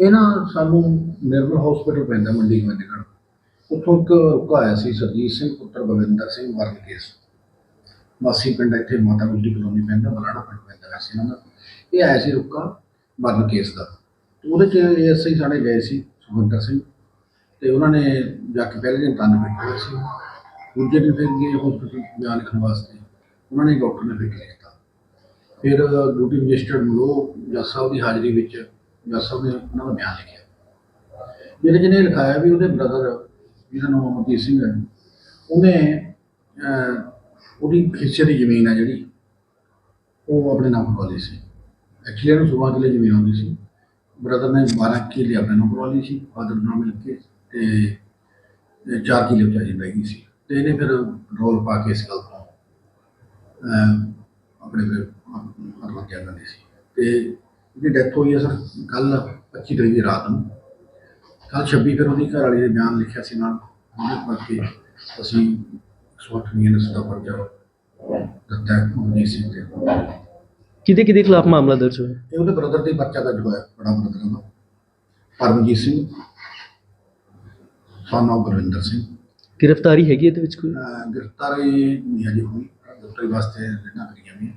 ਇਹ ਨਾ ਸਾਨੂੰ ਨਿਰਮਲ ਹਸਪੀਟਲ ਪੈਂਦਾ ਮੰਡੀ ਗੋਬਿੰਦਗੜ੍ਹ। ਉੱਥੋਂ ਇੱਕ ਰੁਕਾ ਆਇਆ ਸੀ ਸਰਜੀਤ ਸਿੰਘ, ਪੁੱਤਰ ਬਲਵਿੰਦਰ ਸਿੰਘ ਵਰਨ ਕੇਸ। ਵਾਸੀ ਪਿੰਡ ਇੱਥੇ ਮਾਤਾ ਗੁਜਰੀ ਕਲੋਨੀ ਪੈਂਦਾ ਬਲਾੜਾ ਪਿੰਡ ਪੈਂਦਾ ਵੈਸੇ ਇਹਨਾਂ ਦਾ। ਇਹ ਆਇਆ ਸੀ ਰੁਕਾ ਵਰਨ ਕੇਸ ਦਾ। ਤੇ ਉਹਦੇ ਚ ਐਸਆਈ ਸਾਡੇ ਗਏ ਸੀ, ਸੁਖਵਿੰਦਰ ਸਿੰਘ। ਤੇ ਉਹਨਾਂ ਨੇ ਜਾ ਕੇ ਪਹਿਲੇ ਦਿਨ ਤੰਨ ਬੈਠੇ ਹੋਏ ਸੀ। ਦੂਜੇ ਦਿਨ ਫਿਰ ਗਏ ਹਸਪੀਟਲ ਬਿਆਨ ਲਿਖਣ ਵਾਸਤੇ। ਉਹਨਾਂ ਨੇ ਡਾਕਟਰ ਨੇ ਫਿਰ ਕੀਤਾ। ਫਿਰ ਡਿਊਟੀ ਮੈਜਿਸਟਰੇਟ ਮਲੋ ਜੱਜ ਸਾਹਿਬ ਦੀ ਹਾਜ਼ਰੀ ਵਿੱਚ ਜੱਜ ਸਾਹਿਬ ਨੇ ਉਹਨਾਂ ਦਾ ਬਿਆਨ ਲਿਖਿਆ। ਜਿਹਨੇ ਜਿਹਨੇ ਲਿਖਾਇਆ ਵੀ ਉਹਦੇ ਬ੍ਰਦਰ ਜਿਹਦਾ ਨਾਮ ਅਮਰਜੀਤ ਸਿੰਘ ਹੈ, ਉਹਨੇ ਉਹਦੀ ਹਿੱਸੇ ਦੀ ਜ਼ਮੀਨ ਆ ਜਿਹੜੀ, ਉਹ ਆਪਣੇ ਨਾਮ ਕਰਵਾ ਲਈ ਸੀ। ਐਕਚੁਅਲੀ ਇਹਨੂੰ ਸੁਬਾਹ ਕਿਲੇ ਜ਼ਮੀਨ ਆਉਂਦੀ ਸੀ। ਬ੍ਰਦਰ ਨੇ 12 ਕਿੱਲੇ ਆਪਣੇ ਨਾਮ ਕਰਵਾ ਲਈ ਸੀ ਫਾਦਰ ਨਾਲ ਮਿਲ ਕੇ ਤੇ 4 ਕਿੱਲੇ ਵਿਚਾਰੀ ਰਹਿ ਗਈ ਸੀ। ਤੇ ਇਹਨੇ ਫਿਰ ਰੋਲ ਪਾ ਕੇ ਇਸ ਗੱਲ ਤੋਂ ਆਪਣੇ ਫਿਰ ਆਤਮ ਹੱਤਿਆ ਸੀ। ਤੇ ਇਹਦੀ ਡੈਥ ਹੋਈ ਹੈ ਸਰ ਕੱਲ 25 ਤਰੀਕ ਦੀ ਰਾਤ ਨੂੰ। ਕੱਲ 26 ਫਿਰ ਉਹਦੀ ਘਰ ਵਾਲੀ ਨੇ ਬਿਆਨ ਲਿਖਿਆ ਸੀ ਨਾਲ। ਉਹਦੇ ਕਰਕੇ ਅਸੀਂ ਸਵਾਟ ਮੀਨਸ ਦਾ ਪਰਚਾ ਦਿੱਤਾ ਮਨਜੀਤ ਸਿੰਘ ਤੇ। ਕਿਹਦੇ ਕਿਹਦੇ ਖਿਲਾਫ ਮਾਮਲਾ ਦਰਜ ਹੋਇਆ? ਇਹ ਉਹਦੇ ਬ੍ਰਦਰ ਦੇ ਪਰਚਾ ਦਰਜ ਹੋਇਆ ਬੜਾ ਬ੍ਰਦਰ ਦਾ ਪਰਮਜੀਤ ਸਿੰਘ of ਗੁਰਵਿੰਦਰ ਸਿੰਘ। ਗ੍ਰਿਫਤਾਰੀ ਹੈਗੀ ਇਹਦੇ ਵਿੱਚ ਕੋਈ? ਗ੍ਰਿਫਤਾਰੀ ਨਹੀਂ ਹਜੇ ਹੋਈ ਗ੍ਰਿਫਤਾਰੀ ਵਾਸਤੇ ਰਿਟਾਂ ਕਰੀਆਂ ਵੀ